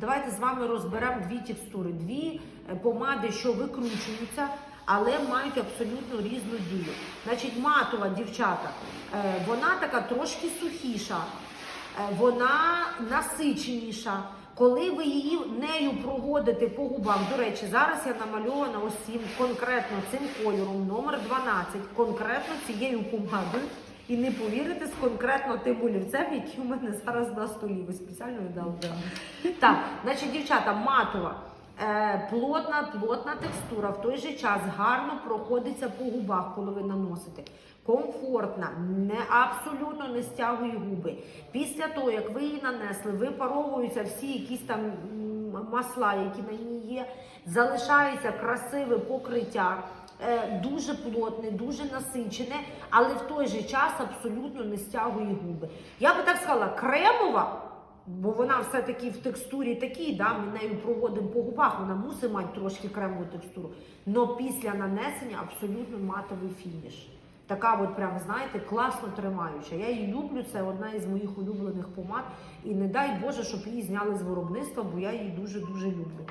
Давайте з вами розберемо дві текстури. Дві е, помади, що викручуються, але мають абсолютно різну дію. Значить, матова дівчата, е, вона така трошки сухіша, е, вона насиченіша. Коли ви її нею проводите по губам, до речі, зараз я намальована цим конкретно цим кольором, номер 12, конкретно цією помадою. І не повірите з конкретно тим олівцем, який у мене зараз на столі. Ви спеціально віддали. Так, значить, дівчата, матова. Е, плотна, плотна текстура в той же час гарно проходиться по губах, коли ви наносите. Комфортна, не абсолютно не стягує губи. Після того, як ви її нанесли, випаровуються всі якісь там масла, які на ній є, залишається красиве покриття. Е, Дуже плотне, дуже насичене, але в той же час абсолютно не стягує губи. Я би так сказала, кремова, бо вона все-таки в текстурі такій, да, ми нею проводимо по губах, вона мусить мати трошки кремову текстуру. Но після нанесення абсолютно матовий фініш. Така от прям, знаєте, класно тримаюча. Я її люблю, це одна із моїх улюблених помад. І не дай Боже, щоб її зняли з виробництва, бо я її дуже-дуже люблю.